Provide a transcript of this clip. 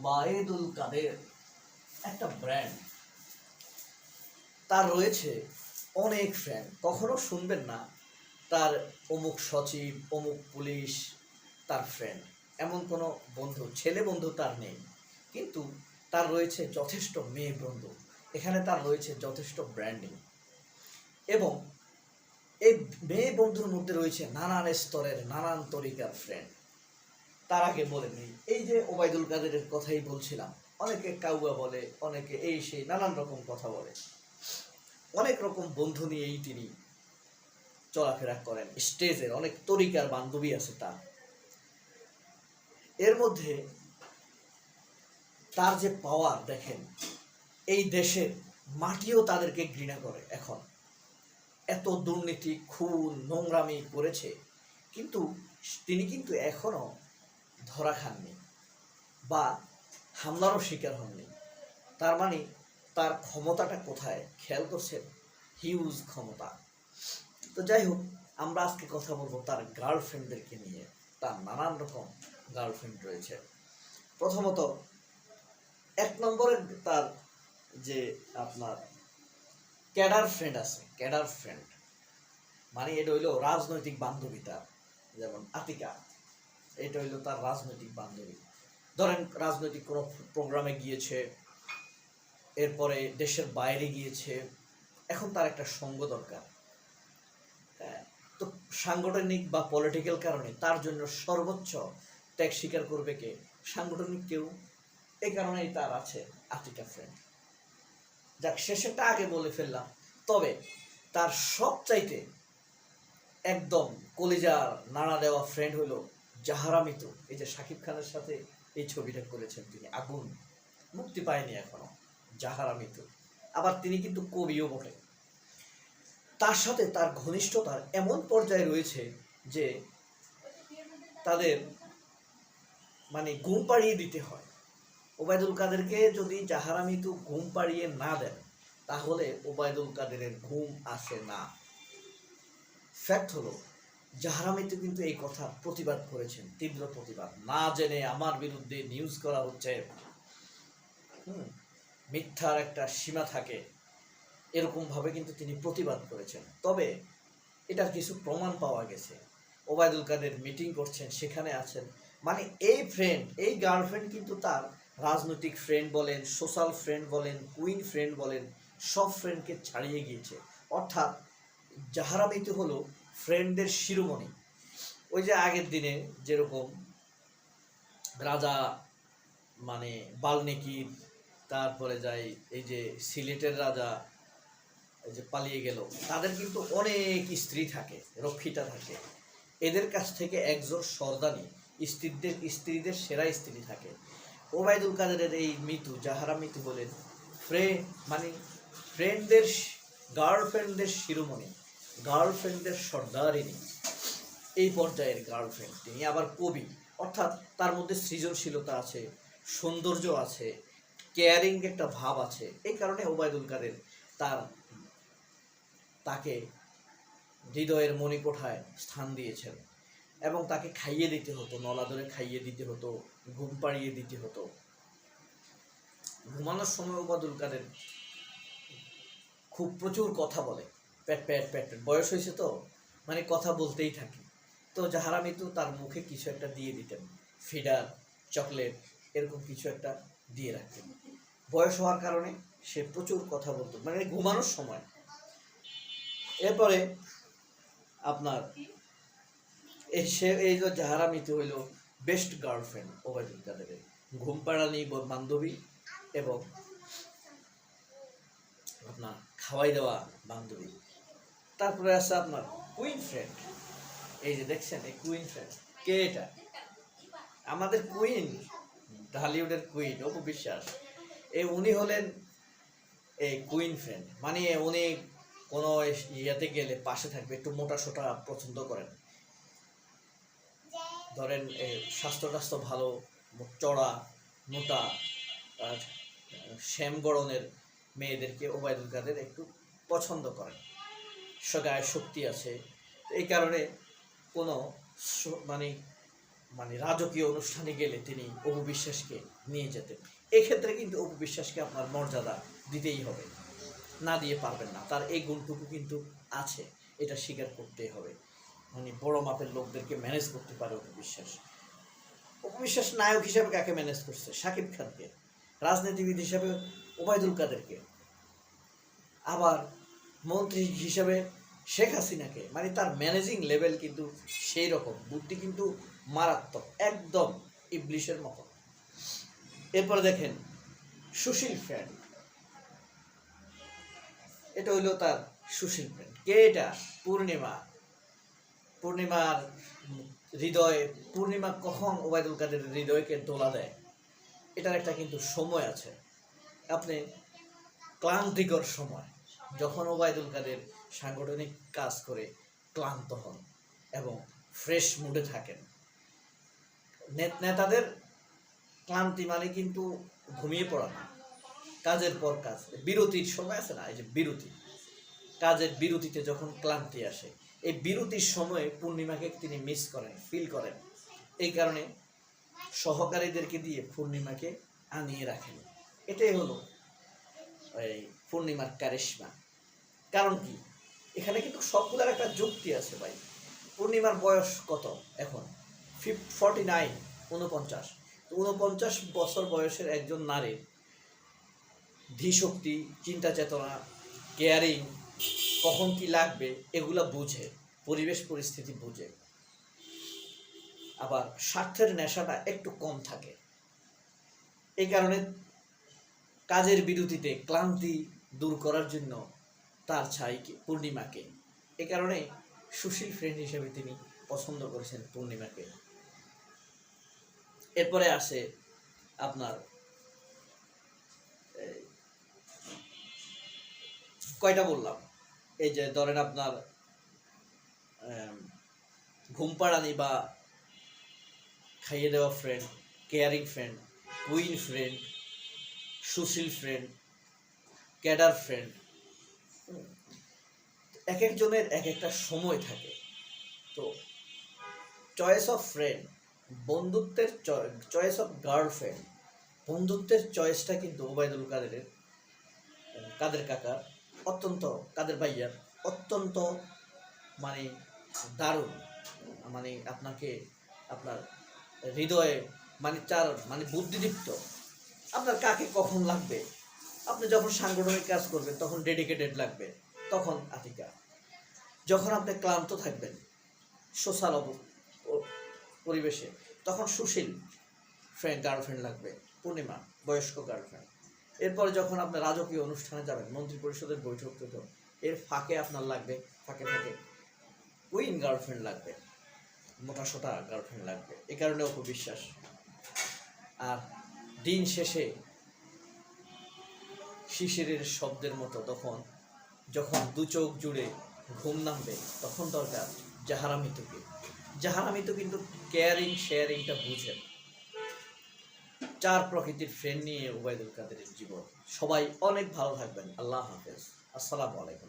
ওবায়দুল কাদের একটা ব্র্যান্ড তার রয়েছে অনেক ফ্রেন্ড কখনো শুনবেন না তার অমুক সচিব, অমুক পুলিশ তার ফ্রেন্ড এমন কোনো বন্ধু, ছেলে বন্ধু তার নেই। কিন্তু তার রয়েছে যথেষ্ট মেয়ে বন্ধু। এখানে তার রয়েছে যথেষ্ট ব্র্যান্ডিং এবং এই মেয়ে বন্ধুর মধ্যে রয়েছে নানান স্তরের, নানান তরিকার ফ্রেন্ড তার আগে বলে নেই এই যে ওবায়দুল কাদেরের কথাই বলছিলাম, অনেকে কাউয়া বলে, অনেকে এই সেই নানান রকম কথা বলে। অনেক রকম বন্ধু নিয়েই তিনি চলাফেরা করেন, স্টেজের অনেক তরিকার বান্ধবী আছে তার। এর মধ্যে তার যে পাওয়ার দেখেন, এই দেশের মাটিও তাদেরকে ঘৃণা করে এখন। এত দুর্নীতি, খুন, নোংরামি করেছে। কিন্তু তিনি কিন্তু এখনও ধরা খাননি বা হামলারও শিকার হননি। তার মানে তার ক্ষমতাটা কোথায়? খেয়াল করছেন? হিউজ ক্ষমতা। তো যাই হোক, আমরা আজকে কথা বলব তার গার্লফ্রেন্ডদেরকে নিয়ে। তার নানান রকম গার্লফ্রেন্ড রয়েছে। প্রথমত, এক নম্বরে তার যে আপনার ক্যাডার ফ্রেন্ড আছে, ক্যাডার ফ্রেন্ড মানে এটা হইল রাজনৈতিক বান্ধবী তার, যেমন আতিকা। এটা হইল তার রাজনৈতিক বান্ধবী। ধরেন রাজনৈতিক কোনো প্রোগ্রামে গিয়েছে এরপরে দেশের বাইরে গিয়েছে এখন তার একটা সঙ্গ দরকার। হ্যাঁ, তো সাংগঠনিক বা পলিটিক্যাল কারণে তার জন্য সর্বোচ্চ ত্যাগ স্বীকার করবে কে? সাংগঠনিক কেউ। এই কারণেই তার আছে আতিকা ফ্রেন্ড যাক শেষেরটা আগে বলে ফেললাম। তবে তার সব চাইতে একদম কলিজার নাড়া দেওয়া ফ্রেন্ড হলো জাহারা মিতু এই যে শাকিব খানের সাথে এই ছবিটা করেছেন তিনি। আগুন মুক্তি পায়নি এখনও জাহারা মিতু আবার তিনি কিন্তু কবিও বটে। তার সাথে তার ঘনিষ্ঠতার এমন পর্যায়ে রয়েছে যে তাদের মানে ঘুম পাড়িয়ে দিতে হয়। ওবায়দুল কাদেরকে যদি জাহারা মিতু ঘুম পাড়িয়ে না দেন, তাহলে ওবায়দুল কাদেরের ঘুম আসে না। ফ্যাক্ট হলো জাহারা মিতু কিন্তু এই কথা প্রতিবাদ করেছেন, তীব্র প্রতিবাদ। না জেনে আমার বিরুদ্ধে নিউজ করা হচ্ছে মিথ্যার একটা সীমা থাকে এরকমভাবে কিন্তু তিনি প্রতিবাদ করেছেন। তবে এটার কিছু প্রমাণ পাওয়া গেছে। ওবায়দুল কাদের মিটিং করছেন, সেখানে আছেন। মানে এই ফ্রেন্ড এই গার্লফ্রেন্ড কিন্তু তার রাজনৈতিক ফ্রেন্ড বলেন সোশ্যাল ফ্রেন্ড বলেন কুইন ফ্রেন্ড বলেন, সব ফ্রেন্ডকে ছাড়িয়ে গিয়েছে। অর্থাৎ যাহারা মৃত্যু হলো ফ্রেন্ডদের শিরোমণি। ওই যে আগের দিনে যেরকম রাজা মানে বাল্মীকির তারপরে যাই এই যে সিলেটের রাজা, এই যে পালিয়ে গেল, তাদের কিন্তু অনেক স্ত্রী থাকে, রক্ষিতা থাকে। এদের কাছ থেকে একজন সর্দানি, স্ত্রীদের স্ত্রীদের সেরা স্ত্রী থাকে। ওবায়দুল কাদেরের এই মিতু যাহারা মিতু বলেন, ফ্রে মানে ফ্রেন্ডদের গার্লফ্রেন্ডদের শিরোমণি। গার্লফ্রেন্ডদের সর্দারিনী। এই পর্যায়ের গার্লফ্রেন্ড তিনি, আবার কবি। অর্থাৎ তার মধ্যে সৃজনশীলতা আছে, সৌন্দর্য আছে কেয়ারিং একটা ভাব আছে। এই কারণে ওবায়দুল কাদের তার, তাকে হৃদয়ের মণিকোঠায় স্থান দিয়েছেন এবং তাকে খাইয়ে দিতে হতো নলা ধরে খাইয়ে দিতে হতো, ঘুম পাড়িয়ে দিতে হতো। ঘুমানোর সময় ওবায়দুল কাদের খুব প্রচুর কথা বলে। প্যাট প্যাট প্যাট বয়স হয়েছে তো মানে কথা বলতেই থাকে। তো যাহারা মিতু, তার মুখে কিছু একটা দিয়ে দিতেন। ফিডার, চকলেট, এরকম কিছু একটা দিয়ে রাখতেন। বয়স হওয়ার কারণে সে প্রচুর কথা বলতো মানে ঘুমানোর সময়। এরপরে আপনার, এই সে, এই যে যাহারা মিতু হইল বেস্ট গার্লফ্রেন্ড ওবায়দুল কাদেরের। ঘুম পাড়ানি বান্ধবী এবং আপনার খাওয়াই দেওয়া বান্ধবী। তারপরে আছে আপনার কুইন ফ্রেন্ড এই যে দেখছেন, এই কুইন ফ্রেন্ড কে এটা? আমাদের কুইন ঢালিউডের কুইন অপু বিশ্বাস। এই উনি হলেন এই কুইন ফ্রেন্ড মানে উনি কোনো ইয়েতে গেলে, পাশে থাকবে, একটু মোটা সোটা পছন্দ করেন। ধরেন স্বাস্থ্য টাস্থ্য ভালো, চড়া, মোটা, আর শ্যাম গড়নের মেয়েদেরকে ওবায়দুল কাদের একটু পছন্দ করেন। গায়ে শক্তি আছে। এই কারণে কোনো মানে মানে রাজকীয় অনুষ্ঠানে গেলে তিনি অপু বিশ্বাসকে নিয়ে যেতেন। এক্ষেত্রে কিন্তু অপু বিশ্বাসকে আপনার মর্যাদা দিতেই হবে। না দিয়ে পারবেন না। তার এই গুণটুকু কিন্তু আছে। এটা স্বীকার করতেই হবে। মানে বড় মাপের লোকদেরকে ম্যানেজ করতে পারে অপু বিশ্বাস অপু বিশ্বাস নায়ক হিসাবে কাকে ম্যানেজ করছে? শাকিব খানকে। রাজনীতিবিদ হিসাবে ওবায়দুল কাদেরকে। আবার মন্ত্রী হিসেবে শেখ হাসিনাকে মানে তার ম্যানেজিং লেভেল কিন্তু সেই রকম বুদ্ধি কিন্তু মারাত্মক, একদম ইবলিশের মতো। এরপরে দেখেন, সুশীল ফ্রেন্ড এটা হইল তার সুশীল ফ্রেন্ড কে এটা? পূর্ণিমা। পূর্ণিমার হৃদয়ে, পূর্ণিমা কখন ওবায়দুল কাদের হৃদয়কে দোলা দেয়? এটার একটা কিন্তু সময় আছে। আপনি ক্লান্তিকর সময়। যখন ওবায়দুল কাদের সাংগঠনিক কাজ করে ক্লান্ত হন এবং ফ্রেশ মুডে থাকেন নেতাদের ক্লান্তি মানে কিন্তু ঘুমিয়ে পড়া না। কাজের পর কাজ, বিরতির সময় আছে না? এই যে বিরতি। কাজের বিরতিতে যখন ক্লান্তি আসে, এই বিরতির সময়ে পূর্ণিমাকে তিনি মিস করেন ফিল করেন। এই কারণে সহকারীদেরকে দিয়ে পূর্ণিমাকে আনিয়ে রাখেন। এটাই হলো এই পূর্ণিমার কারিশমা কারণ কি? এখানে কিন্তু সবগুলোর একটা যুক্তি আছে ভাই। পূর্ণিমার বয়স কত এখন? ফিফ ফর্টি নাইন উনপঞ্চাশ উনপঞ্চাশ বছর বয়সের একজন নারীর ধীশক্তি, চিন্তা চেতনা কেয়ারিং কখন কি লাগবে, এগুলা বুঝে, পরিবেশ পরিস্থিতি বুঝে। আবার স্বার্থের নেশাটা একটু কম থাকে। এই কারণে কাজের বিরতিতে ক্লান্তি দূর করার জন্য তার ছাইকে পূর্ণিমাকে। এ কারণে সুশীল ফ্রেন্ড হিসেবে তিনি পছন্দ করেছেন পূর্ণিমাকে। এরপরে আসে আপনার কয়টা বললাম? এই যে ধরেন আপনার আম, ঘুম পাড়ানি বা খাইয়ে দেওয়া friend caring friend queen friend সুশীল ফ্রেন্ড ক্যাডার ফ্রেন্ড এক একজনের এক একটা সময় থাকে। তো চয়েস অফ ফ্রেন্ড বন্ধুত্বের চয়েস অফ গার্লফ্রেন্ড বন্ধুত্বের চয়েসটা কিন্তু ওবায়দুল কাদেরের, কাদের কাকা, অত্যন্ত কাদের ভাইয়ার, অত্যন্ত মানে দারুণ। মানে আপনাকে আপনার হৃদয়ে মানে চার মানে বুদ্ধিদীপ্ত। আপনার কাকে কখন লাগবে? আপনি যখন সাংগঠনিক কাজ করবেন, তখন ডেডিকেটেড লাগবে। তখন আতিকা। যখন আপনি ক্লান্ত থাকবেন, সোশ্যাল পরিবেশে, তখন সুশীল ফ্রেন্ড গার্লফ্রেন্ড লাগবে। পূর্ণিমা, বয়স্ক গার্লফ্রেন্ড এরপরে যখন আপনি রাজকীয় অনুষ্ঠানে যাবেন মন্ত্রী পরিষদের বৈঠক টৈঠক এর ফাঁকে আপনার লাগবে, ফাঁকে ফাঁকে কুইন গার্লফ্রেন্ড লাগবে, মোটা সোটা গার্লফ্রেন্ড লাগবে। এ কারণে অপবিশ্বাস। আর দিন শেষে শিশিরের শব্দের মতো তখন, যখন দু চোখ জুড়ে ঘুম নামবে, তখন দরকার জাহারামি তোকে। জাহারামি তো কিন্তু কেয়ারিং শেয়ারিংটা বুঝেন চার প্রকৃতির ফ্রেন্ড নিয়ে ওবায়দুল কাদের জীবন। সবাই অনেক ভালো থাকবেন। আল্লাহ হাফেজ। আসসালামু আলাইকুম।